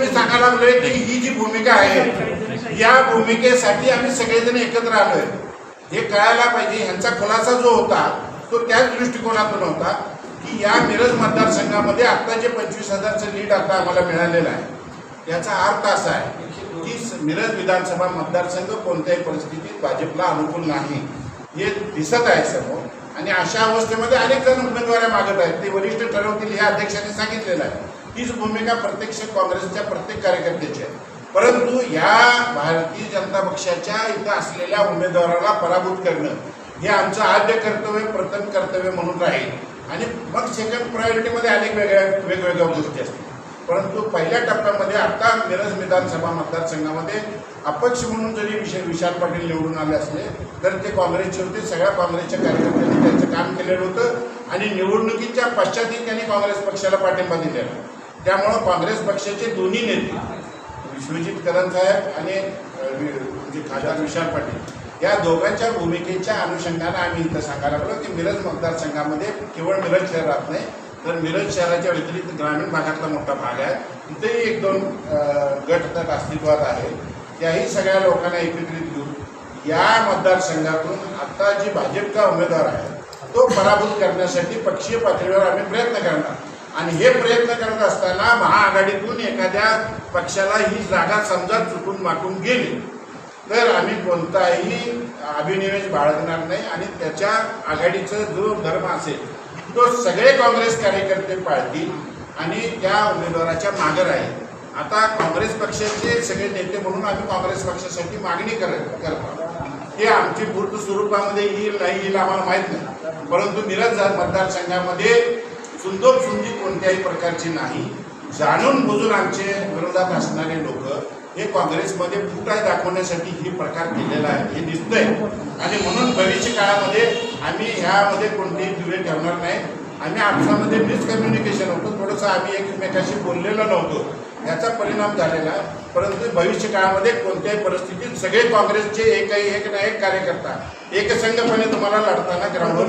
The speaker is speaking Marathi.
मी सांगायला लागलोय की ही जी भूमिका आहे या भूमिकेसाठी आम्ही सगळेजण एकत्र आलोय. हे कळायला पाहिजे ह्यांचा खुलासा जो होता तो त्याच दृष्टिकोनातून होता की या मिरज मतदारसंघामध्ये आता जे पंचवीस हजारचं लीड आता आम्हाला मिळालेलं आहे याचा अर्थ असा आहे की मिरज विधानसभा मतदारसंघ कोणत्याही परिस्थितीत भाजपला अनुकूल नाही. हे दिसत आहे समोर. आणि अशा अवस्थेमध्ये अनेक जण उमेदवाऱ्या मागत आहेत. ते वरिष्ठ ठरवतील हे अध्यक्षांनी सांगितलेलं आहे. हीच भूमिका प्रत्यक्ष काँग्रेसच्या प्रत्येक कार्यकर्त्याची आहे. परंतु या भारतीय जनता पक्षाच्या इथं असलेल्या उमेदवाराला पराभूत करणं हे आमचं आद्य कर्तव्य प्रथम कर्तव्य म्हणून राहील. आणि मग सेकंड प्रायोरिटीमध्ये अनेक वेगळ्या वेगवेगळ्या गोष्टी असतील. परंतु पहिल्या टप्प्यामध्ये आता मिरज विधानसभा मतदारसंघामध्ये अपक्ष म्हणून जरी विशेष विशाल पाटील निवडून आले असले तर ते काँग्रेसचे होते. सगळ्या काँग्रेसच्या कार्यकर्त्यांनी त्यांचं काम केलेलं होतं आणि निवडणुकीच्या पश्चातही त्यांनी काँग्रेस पक्षाला पाठिंबा दिलेला. त्यामुळं काँग्रेस पक्षाचे दोन्ही नेते विश्वजित करण साहेब आणि म्हणजे खासदार विशाल पाटील या दोघांच्या भूमिकेच्या अनुषंगानं आम्ही इथं सांगायला लागलो की मिरज मतदारसंघामध्ये केवळ मिरज शहरात नाही तर मिरज शहराच्या व्यतिरिक्त ग्रामीण भागातला मोठा भाग आहे. तिथेही एक दोन गट त्यात अस्तित्वात आहे त्याही सगळ्या लोकांना एकत्रित घेऊन या मतदारसंघातून आता जी भाजपचा उमेदवार आहे तो पराभूत करण्यासाठी पक्षीय पातळीवर आम्ही प्रयत्न करणार. आणि हे प्रयत्न करत असताना महाआघाडीतून एखाद्या पक्षाला ही जागा समजा चुकून माटून गेली तर आम्ही कोणताही अभिनिवेश बाळगणार नाही आणि त्याच्या आघाडीचा जो धर्म असेल तो सगळे काँग्रेस कार्यकर्ते पाळतील आणि त्या उमेदवाराच्या मागे राहील. आता काँग्रेस पक्षाचे सगळे नेते म्हणून आम्ही काँग्रेस पक्षासाठी मागणी करत करतो. हे आमची पूर्ण स्वरूपामध्ये येईल नाही येईल आम्हाला माहीत नाही. परंतु मिरज मतदारसंघामध्ये सुंदर सुंदी कोणत्याही प्रकारची नाही. जाणून बुजून आमचे विरोधात असणारे लोक हे काँग्रेसमध्ये फूट आहे दाखवण्यासाठी ही प्रकार केलेला आहे हे दिसतंय. आणि म्हणून भविष्य काळामध्ये आम्ही ह्यामध्ये कोणतेही दुवे ठेवणार नाही. आम्ही आपसामध्ये मिसकम्युनिकेशन होतं. थोडंसं आम्ही एकमेकाशी बोललेलो नव्हतो. याचा परिणाम झालेला आहे. परंतु भविष्य काळामध्ये कोणत्याही परिस्थितीत सगळे काँग्रेसचे एकही एक ना एक कार्यकर्ता एकसंघपणे तुम्हाला लढताना ग्राउंडवर